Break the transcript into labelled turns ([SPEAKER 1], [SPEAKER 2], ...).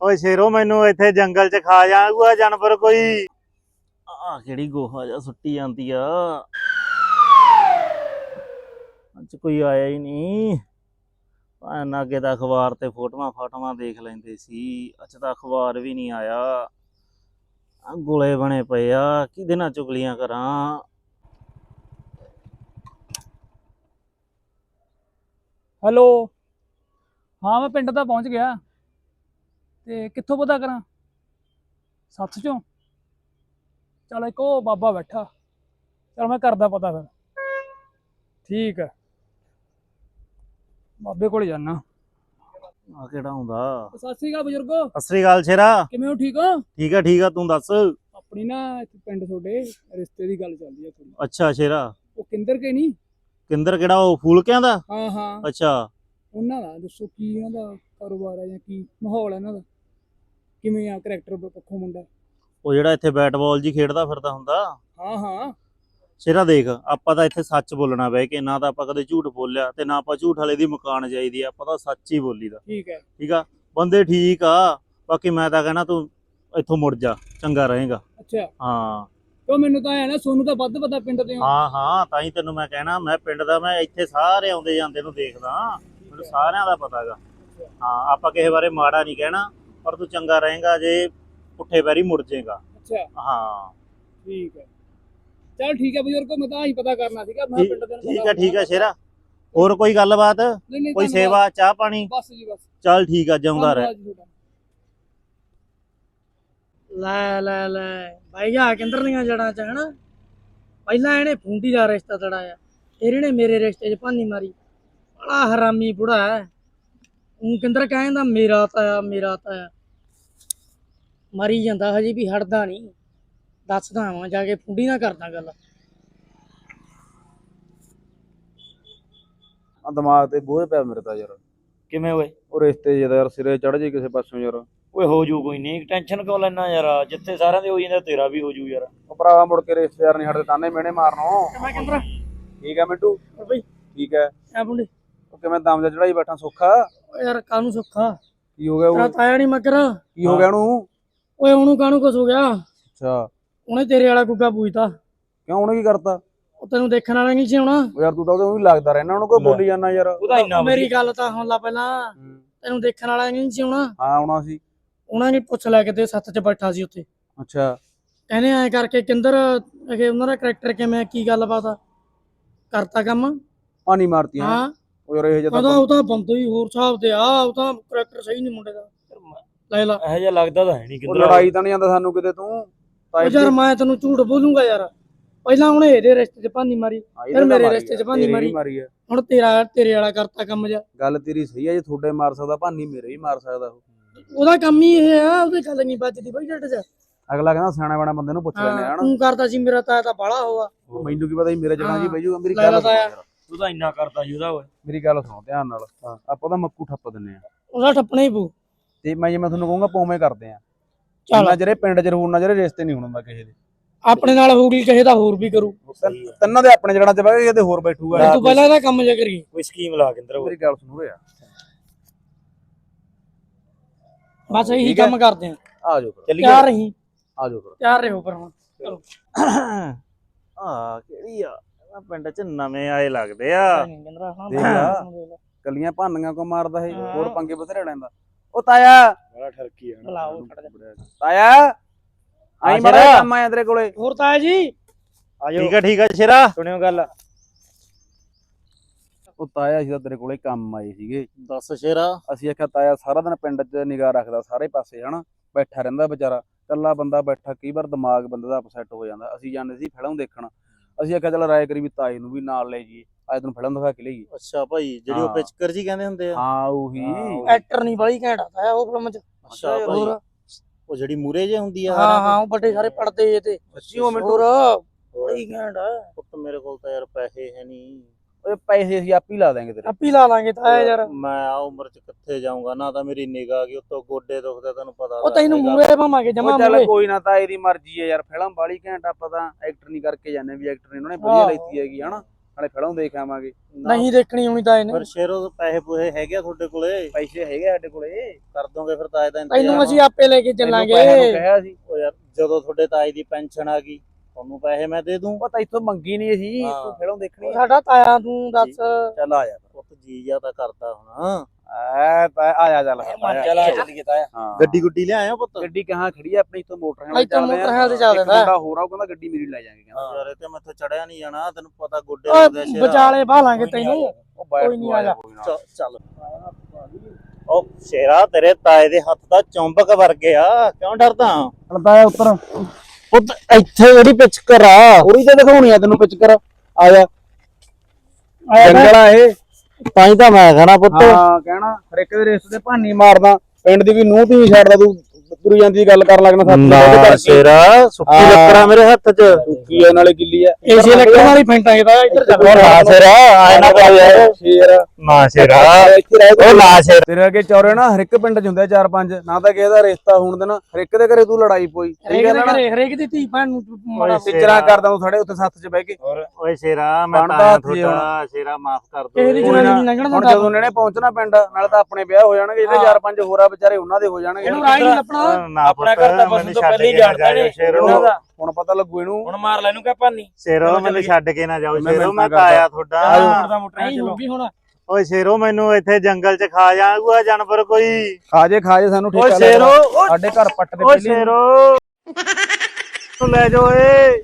[SPEAKER 1] ਓਏ ਸ਼ੇਰੋ ਮੈਨੂੰ ਇੱਥੇ ਜੰਗਲ 'ਚ ਖਾ ਜਾਊਗਾ ਜਾਨਵਰ ਕੋਈ। ਆ ਕਿਹੜੀ ਗੋਹਾ ਜਾਂ ਸੁੱਟੀ ਜਾਂਦੀ ਆ। ਅੱਜ ਕੋਈ ਆਇਆ ਹੀ ਨਹੀਂ। ਨਾ ਅੱਗੇ ਤਾਂ ਅਖਬਾਰ ਤੇ ਫੋਟੋਆਂ ਫਾਟੋਆਂ ਦੇਖ ਲੈਂਦੇ ਸੀ। ਅੱਜ ਤਾਂ ਅਖਬਾਰ ਵੀ ਨਹੀਂ ਆਇਆ। ਆ ਗੋਲੇ ਬਣੇ ਪਏ ਆ। ਕਿਹਦੇ ਨਾਲ ਚੁਗਲੀਆਂ ਕਰਾਂ?
[SPEAKER 2] ਹੈਲੋ। ਹਾਂ ਮੈਂ ਪਿੰਡ ਤਾਂ ਪਹੁੰਚ ਗਿਆ। ਤੇ ਕਿੱਥੋਂ ਪਤਾ ਕਰਾਂ? ਸੱਥ ਚੋਂ? ਚਲ ਇੱਕ ਉਹ ਬਾਬਾ ਬੈਠਾ। ਚਲ ਮੈਂ ਕਰਦਾ ਪਤਾ ਫਿਰ। ਠੀਕ ਹੈ। ਬਾਬੇ ਕੋਲ ਜਾਣਾ
[SPEAKER 1] ਆ ਕਿਹੜਾ ਹੁੰਦਾ
[SPEAKER 2] ਸਤਿ ਸ੍ਰੀ ਅਕਾਲ ਬਜ਼ੁਰਗੋ।
[SPEAKER 1] ਸਤਿ ਸ੍ਰੀ ਅਕਾਲ ਸ਼ੇਰਾ।
[SPEAKER 2] ਕਿਵੇਂ ਹੋ ਠੀਕ ਹੋ?
[SPEAKER 1] ਠੀਕ ਆ ਠੀਕ ਆ ਤੂੰ ਦੱਸ?
[SPEAKER 2] ਆਪਣੀ ਨਾ ਇੱਥੇ ਪਿੰਡ ਤੁਹਾਡੇ ਰਿਸ਼ਤੇ ਦੀ ਗੱਲ ਚੱਲਦੀ ਹੈ ਥੋੜੀ
[SPEAKER 1] ਅੱਛਾ ਸ਼ੇਰਾ।
[SPEAKER 2] ਉਹ ਕਿੰਦਰ ਕੇ ਨਹੀਂ
[SPEAKER 1] ਕਿੰਦਰ ਕਿਹੜਾ ਉਹ ਫੂਲਕਿਆਂ ਦਾ?
[SPEAKER 2] ਹਾਂ ਹਾਂ।
[SPEAKER 1] ਅੱਛਾ।
[SPEAKER 2] ਉਹਨਾਂ ਦਾ ਦੱਸੋ ਕੀ ਇਹਨਾਂ ਦਾ ਕਾਰੋਬਾਰ ਹੈ ਜਾਂ ਕੀ ਮਾਹੌਲ ਹੈ ਇਹਨਾਂ ਦਾ? ਕਿਵੇਂ ਆ ਕਰੈਕਟਰ ਪੱਖੋਂ ਮੁੰਡਾ?
[SPEAKER 1] ਉਹ ਜਿਹੜਾ ਇੱਥੇ ਬੈਟ ਬਾਲ ਜੀ ਖੇਡਦਾ ਫਿਰਦਾ ਹੁੰਦਾ।
[SPEAKER 2] ਹਾਂ ਹਾਂ।
[SPEAKER 1] ਸ਼ੇਰਾ ਦੇਖ ਆਪਾਂ ਤਾਂ ਇੱਥੇ ਸੱਚ ਬੋਲਣਾ ਬਹਿ ਕੇ ਨਾ ਤਾਂ ਆਪਾਂ ਕਦੇ ਝੂਠ ਬੋਲਿਆ ਤੇ ਨਾ ਆਪਾਂ ਝੂਠ ਵਾਲੇ ਦੀ ਮੁਕਾਨ ਜਾਈਦੀ ਆ ਆਪਾਂ ਤਾਂ ਸੱਚ ਹੀ ਬੋਲੀਦਾ
[SPEAKER 2] ਠੀਕ ਹੈ।
[SPEAKER 1] ਠੀਕ ਆ? ਬੰਦੇ ਠੀਕ ਆ ਬਾਕੀ ਮੈਂ ਤਾਂ ਕਹਿਣਾ ਤੂੰ ਇੱਥੋਂ ਮੁੜ ਜਾ ਚੰਗਾ ਰਹੇਗਾ।
[SPEAKER 2] ਅੱਛਾ।
[SPEAKER 1] ਹਾਂ।
[SPEAKER 2] ਕਿਉਂ ਮੈਨੂੰ ਤਾਂ ਐ ਨਾ ਸੋਨੂੰ ਤਾਂ ਵੱਧ ਪਤਾ ਪਿੰਡ ਦੇ ਹੋ
[SPEAKER 1] ਹਾਂ ਹਾਂ ਤਾਂ ਹੀ ਤੈਨੂੰ ਮੈਂ ਕਹਿਣਾ ਮੈਂ ਪਿੰਡ ਦਾ ਮੈਂ ਇੱਥੇ ਸਾਰੇ ਆਉਂਦੇ ਜਾਂਦੇ ਨੂੰ ਦੇਖਦਾ। ਮੈਨੂੰ ਸਾਰਿਆਂ ਦਾ ਪਤਾਗਾ ਹਾਂ ਆਪਾਂ ਕਿਸੇ ਬਾਰੇ ਮਾੜਾ ਨਹੀਂ ਕਹਿਣਾ। ਪਰ ਤੂੰ ਚੰਗਾ ਰਹੇਗਾ ਜੇ ਪੁੱਠੇ ਪੈਰੀ ਮੁੜ ਜਾਏਗਾ।
[SPEAKER 2] ਅੱਛਾ।
[SPEAKER 1] ਹਾਂ।
[SPEAKER 2] ਠੀਕ ਹੈ। ਚਲ ਠੀਕ ਹੈ ਬਜ਼ੁਰਗੋ ਮੈਂ ਤਾਂ ਹੀ ਪਤਾ ਕਰਨਾ ਸੀਗਾ ਮੈਂ
[SPEAKER 1] ਠੀਕ
[SPEAKER 2] ਪਿੰਡ ਦੇ ਨੂੰ
[SPEAKER 1] ਠੀਕ ਆ ਠੀਕ
[SPEAKER 2] ਹੋਣਾ।
[SPEAKER 1] ਸ਼ੇਰਾ। ਹੋਰ ਕੋਈ ਗੱਲਬਾਤ?
[SPEAKER 2] ਨਹੀਂ ਨਹੀਂ
[SPEAKER 1] ਕੋਈ
[SPEAKER 2] ਧੰਨਵਾਦ।
[SPEAKER 1] ਸੇਵਾ ਚਾਹ ਪਾਣੀ?
[SPEAKER 2] ਬਸ ਜੀ ਬਸ।
[SPEAKER 1] ਚੱਲ ਠੀਕ ਆ ਜਿਉਂਦਾ ਰਹਿ।
[SPEAKER 2] ਧੰਨਵਾਦ ਜੀ ਤੁਹਾਡਾ।
[SPEAKER 3] ਲੈ ਲੈ ਲੈ। ਭਾਈ ਆ ਕਿੰਦਰ ਦੀਆਂ ਜੜਾਂ ਚ ਹਨਾ? ਪਹਿਲਾਂ ਇਹਨੇ ਫੁੰਡੀ ਦਾ ਰਿਸ਼ਤਾ ਤੜਾਇਆ ਫਿਰ ਇਹਨੇ ਮੇਰੇ ਰਿਸ਼ਤੇ 'ਚ ਭਾਨੀ ਮਾਰੀ। ਬੜਾ ਹਰਾਮੀ ਬੁੜਾ ਹੈ। ਉਹ ਕਿੰਦਰ ਕਹਿੰਦਾ ਮੇਰਾ ਤਾਇਆ ਮੇਰਾ ਤਾਇਆ। ਮਰੀ ਜਾਂਦਾ ਹਜੇ ਵੀ ਹਟਦਾ ਨਹੀਂ। ਦੱਸਦਾ ਵਾਂ ਜਾ ਕੇ ਫੁੰਡੀ ਨਾਲ ਕਰਦਾ ਗੱਲ।
[SPEAKER 4] ਆ ਦਿਮਾਗ ਤੇ ਬੋਝ ਪਿਆ ਮੇਰੇ ਤਾਂ ਯਾਰ।
[SPEAKER 5] ਕਿਵੇਂ ਓਏ?
[SPEAKER 4] ਉਹ ਰਿਸ਼ਤੇ ਜਿਹਦਾ ਯਾਰ ਸਿਰੇ ਚੜ ਜੇ ਕਿਸੇ ਪਾਸੋਂ ਯਾਰ।
[SPEAKER 5] ਓਏ ਹੋ ਜੂ ਕੋਈ ਨਹੀਂ ਟੈਨਸ਼ਨ ਕਿਉਂ ਲੈਣਾ ਯਾਰ? ਜਿੱਥੇ ਸਾਰਿਆਂ ਦੇ ਹੋ ਜਾਂਦਾ ਤੇਰਾ ਵੀ ਹੋ ਜੂ ਯਾਰ।
[SPEAKER 4] ਉਹ ਭਰਾਵਾ ਮੁੜ ਕੇ ਰਿਸ਼ਤੇਦਾਰ ਨਹੀਂ ਹਟਦੇ ਤਾਨੇ ਮਿਹਣੇ ਮਾਰਨੋਂ।
[SPEAKER 3] ਮੈਂ ਕਿੰਦਰ?
[SPEAKER 4] ਠੀਕ ਹੈ ਮਿੰਟੂ?
[SPEAKER 3] ਹੋਰ ਬਈ।
[SPEAKER 4] ਠੀਕ ਹੈ।
[SPEAKER 3] ਆ ਫੁੰਡੀ।
[SPEAKER 4] ਉਹ ਕਿਵੇਂ ਦਮ ਜਾ ਚੜਾਈ ਬੈਠਾ ਸੁੱਖਾ?
[SPEAKER 3] ਓ ਯਾਰ ਕਾਹਨੂੰ ਸੁੱਖਾ
[SPEAKER 4] ਕੀ ਹੋ ਗਿਆ
[SPEAKER 3] ਤੇਰਾ
[SPEAKER 4] ਉਹ
[SPEAKER 3] ਤਾਇਆ ਨਹੀਂ ਮਗਰ
[SPEAKER 4] ਕੀ ਹੋ ਗਿਆ ਉਹਨੂੰ?
[SPEAKER 3] ਓਏ ਉਹਨੂੰ ਕਾਹਨੂੰ ਕੁਛ ਹੋ ਗਿਆ?
[SPEAKER 4] ਅੱਛਾ।
[SPEAKER 3] ਉਹਨੇ ਤੇਰੇ ਵਾਲਾ ਗੁੱਗਾ ਪੂਜਤਾ।
[SPEAKER 4] ਕਿਉਂ ਉਹਨੇ ਕੀ ਕਰਤਾ?
[SPEAKER 3] ਉਹ ਤੈਨੂੰ ਦੇਖਣ ਵਾਲਾ ਨਹੀਂ ਸੀ ਆਉਣਾ?
[SPEAKER 4] ਉਹ ਯਾਰ ਤੂੰ ਤਾਂ ਉਹਨੂੰ ਲੱਗਦਾ ਰਹਿਣਾ ਉਹਨੂੰ ਕੋਈ। ਬੋਲੀ ਜਾਂਦਾ ਯਾਰ।
[SPEAKER 5] ਉਹਦਾ ਇੰਨਾ
[SPEAKER 3] ਮੇਰੀ ਗੱਲ ਤਾਂ ਹੁਣ ਲਾ ਪਹਿਲਾਂ।
[SPEAKER 4] ਹੂੰ।
[SPEAKER 3] ਤੈਨੂੰ ਦੇਖਣ ਵਾਲਾ ਨਹੀਂ ਸੀ ਆਉਣਾ।
[SPEAKER 4] ਹਾਂ ਆਉਣਾ ਸੀ।
[SPEAKER 3] ਉਹਨਾਂ ਨੇ ਪੁੱਛ ਲਿਆ ਕਿਤੇ ਸੱਤ 'ਚ ਬੈਠਾ ਸੀ ਉੱਥੇ।
[SPEAKER 4] ਅੱਛਾ।
[SPEAKER 3] ਕਹਿੰਦੇ ਐ ਕਰਕੇ ਕਿੰਦਰ ਅਗੇ ਉਹਨਾਂ ਦਾ ਕਰੈਕਟਰ ਕਿਵੇਂ ਆ, ਕੀ ਗੱਲਬਾਤ ਆ? ਕਰਤਾ ਕੰਮ?
[SPEAKER 4] ਪਾਣੀ ਮਾਰਤੀ ਹਾਂ। ਯਾਰ ਇਹ
[SPEAKER 3] ਉਹਦਾ
[SPEAKER 4] ਜਦਾ
[SPEAKER 3] ਉਹ ਤਾਂ ਬੰਦੇ ਹੀ ਹੋਰ ਹਿਸਾਬ ਦੇ ਆ ਉਹ ਤਾਂ ਕਰੈਕਟਰ ਸਹੀ ਨਹੀਂ ਮੁੰਡੇ ਦਾ। ਲੈ ਲਾ।
[SPEAKER 5] ਇਹੋ ਜਿਹਾ ਲੱਗਦਾ ਤਾਂ ਹੈ ਨਹੀਂ
[SPEAKER 4] ਉਹ
[SPEAKER 5] ਕਿੰਦਰ
[SPEAKER 4] ਲੜਾਈ ਤਾਂ ਨਹੀਂ ਜਾਂਦਾ ਸਾਨੂੰ ਕਿਤੇ ਤੂੰ।
[SPEAKER 3] ਉਹ
[SPEAKER 4] ਤਾਈ
[SPEAKER 3] ਯਾਰ ਮੈਂ ਤੈਨੂੰ ਝੂਠ ਬੋਲੂੰਗਾ ਯਾਰ। ਪਹਿਲਾਂ ਉਹਨੇ ਇਹਦੇ ਰਿਸ਼ਤੇ 'ਚ ਭਾਨੀ ਮਾਰੀ ਫਿਰ ਮੇਰੇ ਰਿਸ਼ਤੇ 'ਚ ਭਾਨੀ ਮਾਰੀ। ਹੁਣ ਤੇਰਾ ਤੇਰੇ ਵਾਲਾ ਕਰਤਾ ਕੰਮ ਜਾ
[SPEAKER 4] ਗੱਲ ਤੇਰੀ ਸਹੀ ਹੈ ਜੇ ਤੁਹਾਡੇ ਮਾਰ ਸਕਦਾ ਭਾਨੀ ਮੇਰੇ ਵੀ ਮਾਰ ਸਕਦਾ ਉਹ।
[SPEAKER 3] ਉਹਦਾ ਕੰਮ ਹੀ ਇਹ ਆ ਉਹਦੀ ਗੱਲ ਨਹੀਂ ਬਚਦੀ ਬਈ ਡੱਟ ਜਾ
[SPEAKER 4] ਅਗਲਾ ਕਹਿੰਦਾ ਸਿਆਣਾ ਬਣਾ ਬੰਦੇ ਨੂੰ ਪੁੱਛ ਲੈਣੇ
[SPEAKER 3] ਹਾਂ,
[SPEAKER 4] ਹਨਾ।
[SPEAKER 3] ਤੂੰ ਕਰਦਾ ਸੀ ਮੇਰਾ ਤਾਇਆ ਤਾਂ ਬਾਲਾ ਹੋਆ।
[SPEAKER 4] ਉਹ ਮੈਨੂੰ ਕੀ ਪਤਾ ਸੀ ਮੇਰੇ ਜਣਾ ਜੀ। ਬਈ ਜੂਗਾ ਮੇਰੀ
[SPEAKER 3] ਲੈ
[SPEAKER 4] ਗੱਲ
[SPEAKER 3] ਲਾ
[SPEAKER 4] ਸੁਣੋ।
[SPEAKER 3] ਤਾਇਆ।
[SPEAKER 4] ਯਾਰ।
[SPEAKER 5] ਤੂੰ ਤਾਂ ਇੰਨਾ ਕਰਦਾ ਸੀ ਉਹਦਾ ਓਏ।
[SPEAKER 4] ਮੇਰੀ ਗੱਲ ਸੁਣੋ ਧਿਆਨ ਨਾਲ। ਆਪਾਂ ਤਾਂ ਮੱਕੂ ਠੱਪ ਦਿੰਨੇ ਆ
[SPEAKER 3] ਉਹਦਾ ਠੱਪਣਾ ਹੀ ਪੂ
[SPEAKER 4] ਤੇ ਮੈਂ ਜਿਵੇਂ ਤੁਹਾਨੂੰ ਕਹੂੰਗਾ ਪੌਵੇਂ ਕਰਦੇ ਆ
[SPEAKER 3] ਚੱਲ।
[SPEAKER 4] ਨਾ ਜਿਹੜੇ ਪਿੰਡ 'ਚ ਰਹੂਣ ਨਾ ਜਿਹੜੇ ਰਿਸ਼ਤੇ ਨਹੀਂ ਹੋਣਦਾ ਕਿਸੇ ਦੇ।
[SPEAKER 3] ਆਪਣੇ ਨਾਲ ਹੋਊਗੀ ਕਿਸੇ ਦਾ ਹੋਰ ਵੀ ਕਰੂ।
[SPEAKER 4] ਤਿੰਨ- ਦੇ ਆਪਣੇ ਜੜਾਂ 'ਚ ਬਹਿ ਕੇ ਕਿਤੇ ਹੋਰ ਬੈਠੂਗਾ।
[SPEAKER 3] ਤੂੰ ਪਹਿਲਾਂ ਇਹਦਾ ਕੰਮ ਜਾ ਕਰੀ
[SPEAKER 5] ਕੋਈ ਸਕੀਮ ਲਾ ਕਿੰਦਰ ਓਏ
[SPEAKER 4] ਮੇਰੀ ਗੱਲ ਸੁਣੋ ਯਾਰ
[SPEAKER 3] ਬਸ ਇਹੀ। ਕੰਮ ਕਰਦੇ ਆ
[SPEAKER 4] ਆ ਜਾਓ ਫਿਰ।
[SPEAKER 5] ਚੱਲੀ
[SPEAKER 3] ਤਿਆਰ ਰਹੀ।
[SPEAKER 4] ਆ ਜਾਓ ਫਿਰ।
[SPEAKER 3] ਤਿਆਰ ਰਹੋ ਪਰ ਹੁਣ। ਚਲੋ।
[SPEAKER 1] ਆ ਕਿਹੜੀ ਆ? ਇਹ ਪਿੰਡ 'ਚ ਨਵੇਂ ਆਏ ਲੱਗਦੇ ਆ।
[SPEAKER 4] ਦੇਖ ਲਾ। ਕੱਲੀਆਂ ਭਾਨੀਆਂ ਕੋ ਮਾਰਦਾ
[SPEAKER 3] ਹਾਂ।
[SPEAKER 4] ਹੋਰ ਪੰਗੇ ਬਥੇਰੇ ਲੈਂਦਾ। ਉਹ ਤਾਇਆ।
[SPEAKER 5] ਬੜਾ ਠਰਕੀ ਆ
[SPEAKER 3] ਬੁਲਾਓ ਦੇ।
[SPEAKER 4] ਤਾਇਆ ਆਈ
[SPEAKER 1] ਆ
[SPEAKER 4] ਮਾਰਾ
[SPEAKER 1] ਸ਼ੇਰਾ।
[SPEAKER 4] ਕੰਮ ਆਇਆ ਤੇਰੇ ਕੋਲੇ।
[SPEAKER 3] ਹੋਰ ਤਾਇਆ ਜੀ?
[SPEAKER 5] ਆਜੋ
[SPEAKER 1] ਠੀਕ ਆ ਠੀਕ ਆ ਸ਼ੇਰਾ।
[SPEAKER 5] ਸੁਣਿਓ ਗੱਲ।
[SPEAKER 4] ਉਹ ਤਾਇਆ ਅਸੀਂ ਤਾਂ ਤੇਰੇ ਕੋਲੇ ਕੰਮ ਆਏ ਸੀਗੇ।
[SPEAKER 1] ਦੱਸ ਸ਼ੇਰਾ।
[SPEAKER 4] ਅਸੀਂ ਆਖਿਆ ਤਾਇਆ ਸਾਰਾ ਦਿਨ ਪਿੰਡ 'ਚ ਨਿਗਾਹ ਰੱਖਦਾ ਸਾਰੇ ਪਾਸੇ ਹਨਾ? ਬੈਠਾ ਰਹਿੰਦਾ ਵਿਚਾਰਾ। ਕੱਲਾ ਬੰਦਾ ਬੈਠਾ ਕਈ ਵਾਰ ਦਿਮਾਗ ਬੰਦੇ ਦਾ ਅਪਸੈਟ ਹੋ ਜਾਂਦਾ। ਅਸੀਂ ਜਾਂਦੇ ਸੀ ਫਿਲਮ ਦੇਖਣ। ਅਸੀਂ ਆਖਿਆ ਚੱਲ ਰਾਏ ਕਰੀ ਵੀ ਤਾਏ ਨੂੰ ਵੀ ਨਾਲ ਲੈ ਜਾਈਏ ਅੱਜ ਤੈਨੂੰ ਫਿਲਮ ਦਿਖਾ ਕੇ ਲਈਏ
[SPEAKER 1] ਅੱਛਾ ਭਾਈ ਜਿਹੜੀ ਉਹ
[SPEAKER 4] ਹਾਂ।
[SPEAKER 1] ਪਿਚਕਰ ਜੀ ਕਹਿੰਦੇ ਹੁੰਦੇ ਆ।
[SPEAKER 4] ਹਾਂ ਉਹੀ।
[SPEAKER 3] ਐਕਟਰ ਨਹੀਂ ਬੜੀ ਘੈਂਟ ਆ ਤਾਇਆ ਉਹ ਫਿਲਮ ਚ।
[SPEAKER 1] ਅੱਛਾ ਭਾਈ।
[SPEAKER 3] ਹੋਰ।
[SPEAKER 1] ਉਹ ਜਿਹੜੀ ਮੂਰੇ ਜੇ ਹੁੰਦੀ ਆ।
[SPEAKER 3] ਹਾਂ ਹਾਂ ਉਹ ਵੱਡੇ ਸਾਰੇ ਪੜਦੇ ਜੇ ਤੇ।
[SPEAKER 1] ਅੱਛਾ, ਅੱਛਾ।
[SPEAKER 3] ਹੋਰ। ਬੜੀ ਘੈਂਟ ਆ।
[SPEAKER 1] ਪੁੱਤ ਮੇਰੇ ਕੋਲ ਤਾਂ ਯਾਰ ਪੈਸੇ ਹੈ ਨਹੀਂ
[SPEAKER 4] ਓਏ ਪੈਸੇ ਅਸੀਂ ਆਪ ਹੀ ਲਾ ਦਾਂਗੇ ਤੇਰੇ।
[SPEAKER 3] ਆਪੀ ਲਾ ਲਾਂਗੇ ਤਾਇਆ ਯਾਰ।
[SPEAKER 1] ਮੈਂ ਆ ਉਮਰ 'ਚ ਕਿੱਥੇ ਜਾਊਂਗਾ ਨਾ ਤਾਂ ਮੇਰੀ ਨਿਗਾਹ ਗਈ ਉੱਤੋਂ ਗੋਡੇ ਦੁਖਦੇ ਤੈਨੂੰ ਪਤਾ
[SPEAKER 3] ਉਹ
[SPEAKER 1] ਤਾਂ
[SPEAKER 3] ਤੈਨੂੰ
[SPEAKER 1] ਹੈਗਾ।
[SPEAKER 3] ਮੂਰੇ ਭਾਵਾਂਗੇ ਜਮਾ
[SPEAKER 4] ਉਹ ਚੱਲ
[SPEAKER 3] ਮੂਰੇ
[SPEAKER 4] ਕੋਈ ਨਾ ਤਾਏ ਦੀ ਮਰਜ਼ੀ ਹੈ ਯਾਰ ਫਿਲਮ ਬਾਲੀ ਘੈਂਟ ਆਪਾਂ ਤਾਂ ਐਕਟਰ ਨਹੀਂ ਕਰਕੇ ਜਾਂਦੇ ਵੀ ਐਕਟਰ ਨੇ ਉਹਨਾਂ ਨੇ ਵਧੀਆ
[SPEAKER 3] ਆਹੋ।
[SPEAKER 4] ਲੈਤੀ ਹੈਗੀ ਹਨਾ? ਨਾਲੇ ਫਿਲਮ ਦੇਖ ਆਵਾਂਗੇ।
[SPEAKER 3] ਨਹੀਂ ਦੇਖਣੀ ਹੋਣੀ ਤਾਂ ਇਹਨੇ।
[SPEAKER 1] ਫਿਰ ਸ਼ੇਰੋ ਪੈਸੇ ਪੂਹੇ ਹੈਗੇ ਆ ਤੁਹਾਡੇ ਕੋਲੇ?
[SPEAKER 4] ਪੈਸੇ ਹੈਗੇ ਆ ਸਾਡੇ ਕੋਲੇ।
[SPEAKER 1] ਕਰ ਦੋਗੇ ਫਿਰ ਤਾਏ ਦਾ
[SPEAKER 3] ਤੈਨੂੰ
[SPEAKER 1] ਇੰਤਜ਼ਾਮ।
[SPEAKER 3] ਅਸੀਂ ਆਪੇ ਲੈ ਕੇ
[SPEAKER 4] ਤੈਨੂੰ
[SPEAKER 3] ਚੱਲਾਂਗੇ।
[SPEAKER 4] ਪੈਸਿਆਂ ਨੂੰ ਕਿਹਾ ਸੀ।
[SPEAKER 1] ਉਹ ਯਾਰ ਜਦੋਂ ਤੁਹਾਡੇ ਤਾਏ ਦੀ ਪੈਨਸ਼ਨ ਆ ਗਈ ਤੁਹਾਨੂੰ ਪੈਸੇ ਮੈਂ ਦੇ ਦੂੰ।
[SPEAKER 4] ਪਤਾ ਇੱਥੋਂ ਮੰਗੀ ਨਹੀਂ ਅਸੀਂ
[SPEAKER 1] ਹਾਂ।
[SPEAKER 4] ਤੂੰ ਫਿਲਮ ਦੇਖਣੀ ਆ।
[SPEAKER 3] ਸਾਡਾ ਤਾਇਆ ਤੂੰ ਦੱਸ।
[SPEAKER 4] ਚੱਲ ਆ ਜਾ।
[SPEAKER 1] ਪੁੱਤ ਜੀ ਜਾ ਤਾਂ ਕਰਦਾ ਹੁਣ।
[SPEAKER 4] ਐ ਤਾਂ ਆ ਜਾ ਚੱਲ।
[SPEAKER 5] ਚੱਲ ਆ ਚੱਲੀਏ ਤਾਇਆ।
[SPEAKER 4] ਹਾਂ।
[SPEAKER 1] ਗੱਡੀ ਗੁੱਡੀ ਲਿਆਇਆ ਪੁੱਤ?
[SPEAKER 4] ਗੱਡੀ ਕਹਾਂ ਖੜੀ ਆ? ਆਪਣੀ ਇੱਥੋਂ ਮੋਟਰਸਾਈਕਲ
[SPEAKER 3] ਇੱਥੋਂ ਮੋਟਰਸਾਈਕਲ ਤੇ ਚੱਲ
[SPEAKER 4] ਇੱਕ
[SPEAKER 3] ਦਿੰਦਾ।
[SPEAKER 4] ਮੁੰਡਾ ਹੋਰ ਆ ਉਹ ਕਹਿੰਦਾ ਗੱਡੀ ਮੇਰੀ ਲੈ ਜਾਾਂਗੇ ਕਹਿੰਦਾ।
[SPEAKER 1] ਯਾਰ ਇਹ ਤੇ ਮੈਥੋਂ ਚੜਿਆ ਨਹੀਂ ਜਾਣਾ ਤੈਨੂੰ ਪਤਾ ਗੋਡੇ
[SPEAKER 3] ਓਏ
[SPEAKER 1] ਲੱਗਦੇ ਸ਼ੇਰਾ।
[SPEAKER 3] ਵਿਚਾਲੇ
[SPEAKER 1] ਕੋਈ ਨੀ
[SPEAKER 3] ਤੈਨੂੰ।
[SPEAKER 4] ਉਹ
[SPEAKER 3] ਕੋਈ ਨੀ ਆ ਜਾ।
[SPEAKER 1] ਚੱਲ ਚੱਲ। ਉਹ ਸ਼ੇਰਾ ਤੇਰੇ ਤਾਏ ਦੇ ਹੱਥ ਦਾ ਚੁੰਬਕ ਵਰਗੇ ਆ ਕਿਉਂ ਡਰਦਾ?
[SPEAKER 4] ਚਲਦਾ ਉੱਤਰ
[SPEAKER 1] ਪੁੱਤ ਇੱਥੇ ਜਿਹੜੀ ਪਿਚ ਕਰਾ
[SPEAKER 4] ਉਰੀ ਤੇ ਦਿਖਾਉਣੀ ਆ ਤੈਨੂੰ ਪਿਚ ਕਰ। ਆ ਜਾ। ਜੰਗਲ ਆ ਇਹ।
[SPEAKER 1] ਤਾਂ ਹੀ ਤਾਂ ਮੈਂ ਕਹਣਾ ਪੁੱਤ।
[SPEAKER 4] ਹਾਂ ਕਹਿਣਾ। ਹਰ ਇੱਕ ਦੇ ਰਿਸ਼ਤੇ ਤੇ ਭਾਨੀ ਮਾਰਦਾ। ਪਿੰਡ ਦੀ ਵੀ ਨੂੰਹ ਤੀ ਛੱਡਦਾ ਤੂੰ। ਤੁਰੀ ਜਾਂਦੀ ਦੀ ਗੱਲ ਕਰਨ ਲੱਗਣਾ
[SPEAKER 1] ਨਾ ਸ਼ੇਰਾ ਸੁੱਕੀ
[SPEAKER 4] ਹਾਂ।
[SPEAKER 1] ਲੱਕੜਾ ਮੇਰੇ ਹੱਥ 'ਚ।
[SPEAKER 4] ਸੁੱਕੀ ਆ ਨਾਲੇ ਗਿੱਲੀ ਆ।
[SPEAKER 3] ਏਸੀ ਲੱਕੜ ਵਾਲੀ ਫੈਂਟਾ ਇਹਦਾ ਇੱਧਰ ਚੱਲ।
[SPEAKER 1] ਨਾ ਸ਼ੇਰਾ ਆਏ ਨਾ ਕਰ ਯਾਰ
[SPEAKER 4] ਸ਼ੇਰ।
[SPEAKER 1] ਨਾ ਸ਼ੇਰਾ। ਉਹ ਨਾ ਸ਼ੇਰ।
[SPEAKER 4] ਤੇਰੇ ਅੱਗੇ ਚੌਰੇ ਨਾ ਹਰ ਇੱਕ ਪਿੰਡ ਚ ਹੁੰਦੇ ਆ ਚਾਰ ਪੰਜ ਨਾ ਤਾਂ ਕਿਸੇ ਦਾ ਰਿਸ਼ਤਾ ਹੋਣ ਦੇਣਾ ਹਰ ਇੱਕ ਦੇ ਘਰੇ ਤੂੰ ਲੜਾਈ ਪੋਈ।
[SPEAKER 3] ਦੇ
[SPEAKER 4] ਆ ਨਾ?
[SPEAKER 3] ਘਰੇ ਹਰੇਕ ਦੀ ਧੀ ਭੈਣ ਨੂੰ ਮਾੜਾ
[SPEAKER 4] ਟਿਚਰਾਂ ਕਰਦਾ ਤੂੰ ਥੜੇ ਉੱਥੇ ਸੱਤ ਚ ਬਹਿ ਕੇ।
[SPEAKER 1] ਓਏ ਸ਼ੇਰਾ ਮੈਂ ਤਾਂ ਤੁਹਾਡਾ ਸ਼ੇਰਾ ਮਾਫ ਕਰ
[SPEAKER 3] ਦੀ।
[SPEAKER 1] ਦੋ
[SPEAKER 3] ਜਨਾਨੀ ਨੂੰ। ਲੰਘਣ
[SPEAKER 4] ਹੁਣ
[SPEAKER 3] ਦਿੰਦਾ
[SPEAKER 4] ਜਦੋਂ ਉਹਨੇ ਪਹੁੰਚਣਾ ਪਿੰਡ ਨਾਲੇ ਤਾਂ ਆਪਣੇ ਵਿਆਹ ਹੋ ਜਾਣਗੇ ਜਿਹੜੇ
[SPEAKER 3] ਹਾਂ।
[SPEAKER 4] ਚਾਰ ਪੰਜ ਹੋਰਾ ਵਿਚਾਰੇ ਉਹਨਾਂ ਦੇ ਹੋ ਜਾਣਗੇ।
[SPEAKER 3] ਇਹਨੂੰ ਹੀ ਨਹੀਂ ਲੱਭਣਾ
[SPEAKER 1] ਨਾ
[SPEAKER 5] ਆਪਣਾ ਘਰ ਤਾਂ ਬਸਣ ਤੋਂ
[SPEAKER 1] ਛੱਡ
[SPEAKER 5] ਪਹਿਲਾਂ ਹੀ
[SPEAKER 1] ਕੇ ਨਾ
[SPEAKER 5] ਜਾਣਦਾ ਨੇ
[SPEAKER 1] ਜਾਇਓ ਸ਼ੇਰੋ
[SPEAKER 5] ਇਹਨਾਂ ਦਾ।
[SPEAKER 4] ਹੁਣ ਪਤਾ ਲੱਗੂ ਇਹਨੂੰ।
[SPEAKER 5] ਹੁਣ ਮਾਰ ਲੈ ਇਹਨੂੰ ਕਹ ਭਾਨੀ
[SPEAKER 1] ਸ਼ੇਰੋ ਮੈਨੂੰ। ਛੱਡ ਕੇ ਨਾ ਜਾਓ
[SPEAKER 4] ਮੈਂ
[SPEAKER 1] ਸ਼ੇਰੋ ਮੈਂ ਤਾਂ ਆਇਆ ਤੁਹਾਡਾ।
[SPEAKER 5] ਦਾ ਮੋਟਰ
[SPEAKER 3] ਨਹੀਂ
[SPEAKER 5] ਚਲੋ।
[SPEAKER 3] ਹੋਊਗੀ ਹੁਣ।
[SPEAKER 1] ਓਏ ਸ਼ੇਰੋ ਮੈਨੂੰ ਇੱਥੇ ਜੰਗਲ 'ਚ ਖਾ ਜਾਊਗਾ ਜਾਨਵਰ ਕੋਈ।
[SPEAKER 4] ਖਾਜੇ ਖਾਜੇ ਸਾਨੂੰ
[SPEAKER 1] ਓਏ
[SPEAKER 4] ਠੇਕਾ ਲੈ
[SPEAKER 1] ਸ਼ੇਰੋ
[SPEAKER 4] ਸਾਡੇ ਘਰ ਪੱਟ ਦੇ
[SPEAKER 1] ਓ ਸ਼ੇਰੋ। ਤੂੰ ਲੈ ਜਾਓ ਏ